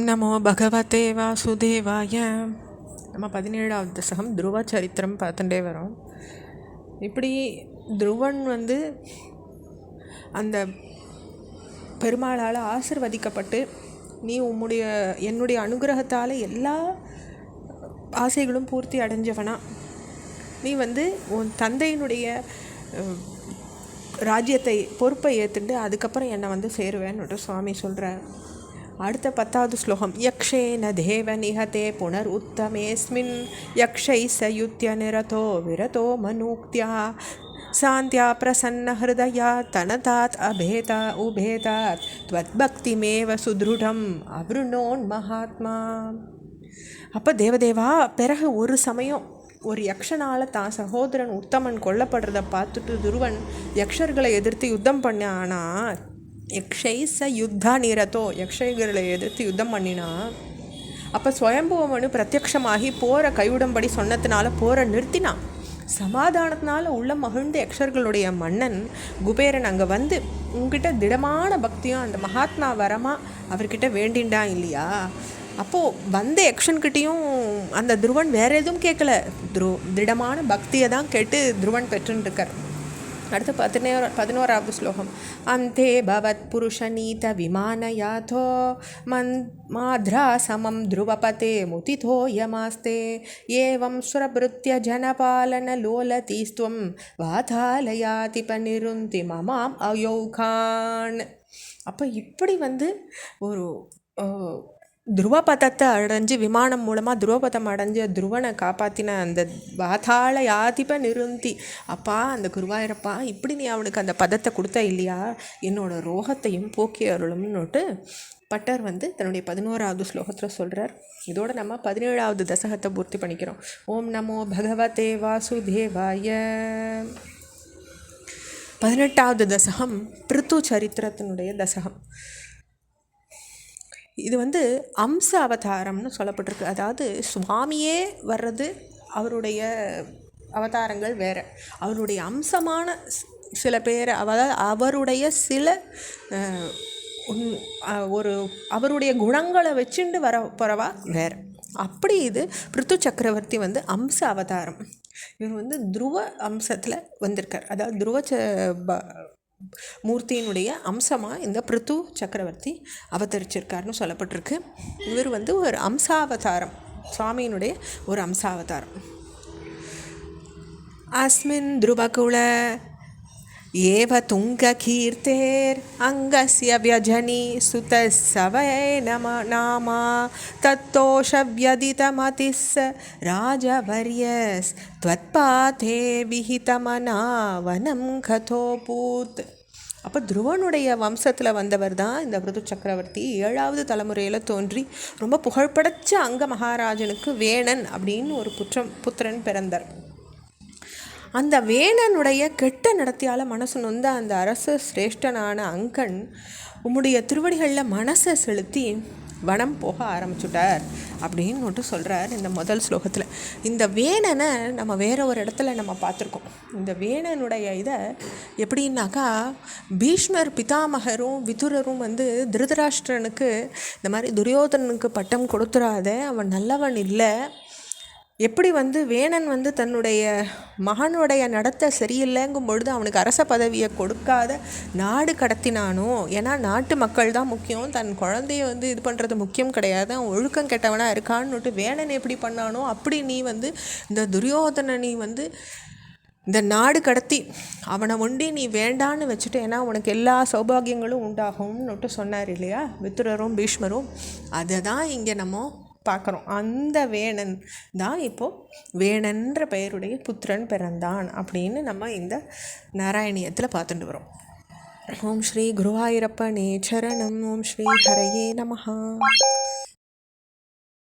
ஓம் நமோ பகவதே வாசுதேவாய. நம்ம பதினேழாவது தசகம் துருவ சரித்திரம் பார்த்துட்டே வரோம். இப்படி துருவன் வந்து அந்த பெருமாளால் ஆசிர்வதிக்கப்பட்டு நீ உம்முடைய என்னுடைய அனுகிரகத்தால் எல்லா ஆசைகளும் பூர்த்தி அடைஞ்சவனா. நீ வந்து உன் தந்தையினுடைய ராஜ்யத்தை பொறுப்பை ஏற்றுட்டு அதுக்கப்புறம் என்னை வந்து சேருவேன்னுட்டு சுவாமி சொல்கிறார் அடுத்த பத்தாவது ஸ்லோகம். யக்ஷேன தேவ நிஹதே புனர் உத்தமேஸ்மின் யக்ஷை ச யுத்திய நிரதோ விரதோ மனூக்தியா. சாந்தியா பிரசன்ன ஹிருதயா தனதாத் அபேதா உபேதாத். துவத்பக்திமேவ சுதிருடம் அவ்ருணோன் மகாத்மா. அப்போ தேவதேவா பிறகு ஒரு சமயம் ஒரு யக்ஷனால் தான் சகோதரன் உத்தமன் கொல்லப்படுறத பார்த்துட்டு துருவன் யக்ஷர்களை எதிர்த்து யுத்தம் பண்ண ச யுத்தா நிரதோ. யக்ஷைகளை எதிர்த்து யுத்தம் பண்ணினா அப்போ ஸ்வயம்புவமனு பிரத்யக்ஷமாகி போரை கைவிடும்படி சொன்னதுனால போரை நிறுத்தினான் சமாதானத்தினால உள்ள மகிழ்ந்த யக்ஷர்களுடைய மன்னன் குபேரன் அங்கே வந்து உங்ககிட்ட திடமான பக்தியும் அந்த மகாத்மா வரமா அவர்கிட்ட வேண்டின்டான் இல்லையா? அப்போது வந்த யக்ஷன்கிட்டையும் அந்த துருவன் வேற எதுவும் கேட்கல துரு திடமான பக்தியை தான் கேட்டு துருவன் பெற்றுன்னு இருக்கார் அடுத்து பதினோரு பதினோராவது ஸ்லோகம் அந்தே பவத் புருஷநீத விமானயாதோ மந் மாத்ரா சமம் த்ருவபதே முதிதோ யமாஸ்தே ஏவம் சுரபுத்திய ஜனபாலன லோலதீஸ்துவம் வாதாலயாதி பனிருந்தி மமாம் அயோகான் அப்போ இப்படி வந்து ஒரு துருவபதத்தை அடைஞ்சு விமானம் மூலமாக துருவபதம் அடைஞ்ச துருவனை காப்பாற்றின அந்த வாதாள யாதிப நிருந்தி அப்பா அந்த குருவாயிரப்பா இப்படி நீ அவனுக்கு அந்த பதத்தை கொடுத்த இல்லையா? என்னோடய ரோகத்தையும் போக்கி அருளும்னுட்டு பட்டர் வந்து தன்னுடைய பதினோராவது ஸ்லோகத்தில் சொல்கிறார் இதோட நம்ம பதினேழாவது தசகத்தை பூர்த்தி பண்ணிக்கிறோம். ஓம் நமோ பகவதே வாசுதேவாய. பதினெட்டாவது தசகம் பிருத்து சரித்திரத்தினுடைய தசகம். இது வந்து அம்ச அவதாரம்னு சொல்லப்பட்டிருக்கு. அதாவது சுவாமியே வர்றது அவருடைய அவதாரங்கள் வேறு. அவருடைய அம்சமான சில பேர் அதாவது அவருடைய சில உன்- ஒரு அவருடைய குணங்களை வச்சுண்டு வர போகிறவா வேறு. அப்படி இது பிருத்து சக்கரவர்த்தி வந்து அம்ச அவதாரம். இவர் வந்து துருவ அம்சத்தில் வந்திருக்கார். அதாவது துருவ ச ப- மூர்த்தியினுடைய அம்சமாக இந்த பிருத்து சக்கரவர்த்தி அவதரிச்சிருக்காருன்னு சொல்லப்பட்டிருக்கு இவர் வந்து ஒரு அம்சாவதாரம் சுவாமியினுடைய ஒரு அம்சாவதாரம் अस्मिन् ध्रुवकुल ஏவ துங்ககீர்த்தேர் அங்கசிய வியஜனி சுதசவை நம நாமா தத்தோஷவியதிதமதிஸ் ராஜவரியஸ் துவத்பாதே விஹிதமனாவனம் கதோபூத். அப்போ துருவனுடைய வம்சத்தில் வந்தவர் தான் இந்த விருது சக்கரவர்த்தி. ஏழாவது தலைமுறையில் தோன்றி ரொம்ப புகழ்படைச்ச அங்க மகாராஜனுக்கு வேணன் அப்படின்னு ஒரு புற்றம் புத்திரன் பிறந்தார். அந்த வேணனுடைய கெட்ட நடத்தியால் மனசு நொந்த அந்த அரச சிரேஷ்டனான அங்கன் உம்முடைய திருவடிகளில் மனசை செலுத்தி வனம் போக ஆரம்பிச்சுட்டார் அப்படின்னு மட்டும் சொல்கிறார் இந்த முதல் ஸ்லோகத்தில். இந்த வேணனை நம்ம வேற ஒரு இடத்துல நம்ம பார்த்துருக்கோம். இந்த வேணனுடைய இதை எப்படின்னாக்கா பீஷ்மர் பிதாமகரும் விதுரரும் வந்து திருதராஷ்டிரனுக்கு இந்த மாதிரி துரியோதனனுக்கு பட்டம் கொடுத்துறாத அவன் நல்லவன் இல்லை எப்படி வந்து வேணன் வந்து தன்னுடைய மகனுடைய நடத்தை சரியில்லைங்கும் பொழுது அவனுக்கு அரச பதவியை கொடுக்காத நாடு கடத்தினானோ? ஏன்னா நாட்டு மக்கள் தான் முக்கியம். தன் குழந்தைய வந்து இது பண்ணுறது முக்கியம் கிடையாது. அவன் ஒழுக்கம் கெட்டவனாக இருக்கான்னுட்டு வேணன் எப்படி பண்ணானோ அப்படி நீ வந்து இந்த துரியோதனை நீ வந்து இந்த நாடு கடத்தி அவனை ஒண்டி நீ வேண்டான்னு வச்சுட்டு ஏன்னா உனக்கு எல்லா சௌபாகியங்களும் உண்டாகும்னுட்டு சொன்னார் இல்லையா? வித்துரரும் பீஷ்மரும். அதை தான் இங்கே நம்ம பார்க்குறோம் அந்த வேணன் தான் இப்போது வேணன்ற பெயருடைய புத்திரன் பிறந்தான் அப்படின்னு நம்ம இந்த நாராயணியத்தில் பார்த்துட்டு வரோம். ஓம் ஸ்ரீ குருவாயூரப்ப நேச்சரணம் ஓம் ஸ்ரீ ஹரையே நமஹா.